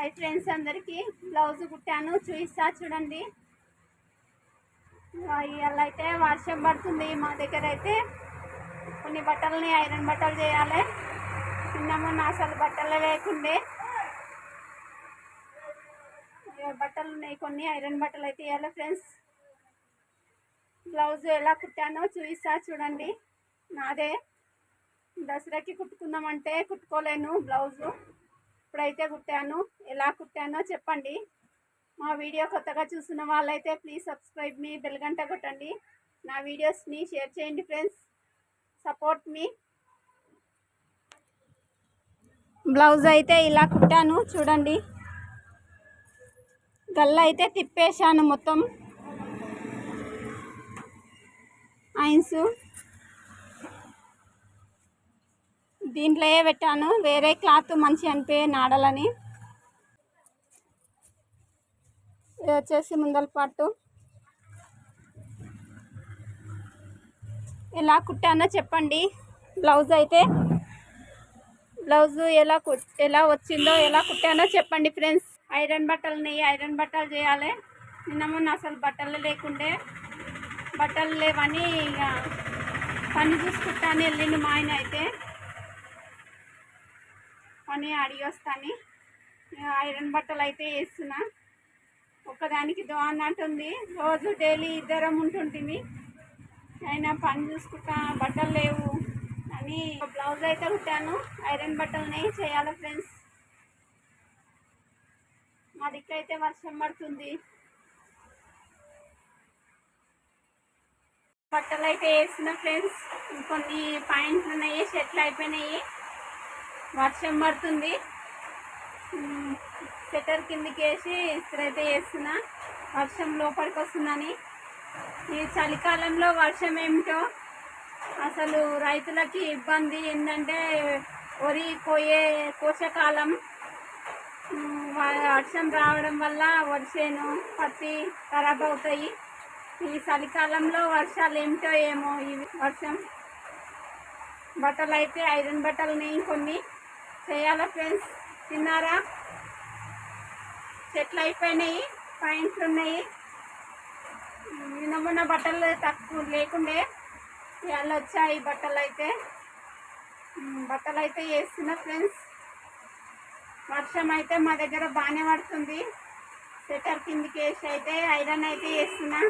Hi friends అందరికీ. Blouse కుట్టాను చూపిస్తా చూడండి. ఇవాళ అయితే వర్షం పడుతుంది మా దగ్గర అయితే. కొన్ని బట్టలని ఐరన్ బట్టలు చేయాలి. నిన్న నా అసలు బట్టలు లేకుండే. బట్టలు ఉన్నాయి కొన్ని ఐరన్ బట్టలు అయితే ఇవ్వాలి ఫ్రెండ్స్. బ్లౌజ్ ఎలా కుట్టానో చూపిస్తా చూడండి. నాదే. దసరాకి కుట్టుకుందామంటే కుట్టుకోలేను బ్లౌజు. ఇప్పుడైతే కుట్టాను ఎలా కుట్టానో చెప్పండి. మా వీడియో కొత్తగా చూసిన వాళ్ళైతే ప్లీజ్ సబ్స్క్రైబ్ మీ బెల్గంట కొట్టండి. నా వీడియోస్ని షేర్ చేయండి ఫ్రెండ్స్. సపోర్ట్ మీ. బ్లౌజ్ అయితే ఇలా కుట్టాను చూడండి. గల్ల అయితే తిప్పేశాను మొత్తం. ఐన్సు. దీంట్లో పెట్టాను? వేరే క్లాత్ మంచి అనిపోయే నాడలని. ఇది వచ్చేసి ముందల పాటు. ఎలా కుట్టానో చెప్పండి. బ్లౌజ్ అయితే బ్లౌజ్ ఎలా కు ఎలా వచ్చిందో ఎలా కుట్టానో చెప్పండి ఫ్రెండ్స్. ఐరన్ బట్టలని ఐరన్ బట్టలు చేయాలి. నిన్న మొన్న అసలు బట్టలు లేకుండే. బట్టలు లేవని ఇక పని చూసుకుంటాను వెళ్ళిండు మా ఆయన అయితే. కొని అడిగి వస్తాను. ఐరన్ బట్టలు అయితే వేస్తున్నా. ఒక్కదానికి దో అన్నట్టుంది రోజు డైలీ ఇద్దరం ఉంటుంటిమి. అయినా పని చూసుకుంటా బట్టలు లేవు అని బ్లౌజ్ అయితే కుట్టాను. ఐరన్ బట్టలనే చేయాలి ఫ్రెండ్స్. మా దిక్కు అయితే వర్షం పడుతుంది. బట్టలు అయితే వేసిన ఫ్రెండ్స్. కొన్ని పాయింట్లు ఉన్నాయి షర్ట్లు అయిపోయినాయి. వర్షం పడుతుంది. స్వెటర్ కిందకి వేసి ఇస్త్రీ అయితే వేస్తున్నా. వర్షం లోపలికి వస్తుందని ఈ చలికాలంలో వర్షం ఏమిటో అసలు రైతులకి ఇబ్బంది ఏంటంటే వరి కోయే కోశకాలం వ- వర్షం రావడం వల్ల వరిసేను పత్తి ఖరాబ్ అవుతాయి. ఈ చలికాలంలో వర్షాలు ఏమిటో ఏమో ఇవి వర్షం. బట్టలు అయితే ఐరన్ బట్టలని కొన్ని. చేయాలా ఫ్రెండ్స్? తిన్నారా? చెట్లు అయిపోయినాయి పాయింట్లు ఉన్నాయి. నిన్న మొన్న బట్టలు తక్కువ లేకుండే ఇవాళ వచ్చాయి బట్టలు అయితే. బట్టలు అయితే వేస్తున్నా ఫ్రెండ్స్. వర్షం అయితే మా దగ్గర బాగానే పడుతుంది. స్వెటర్ కిందికి వేసి అయితే ఐరన్ అయితే వేస్తున్నా.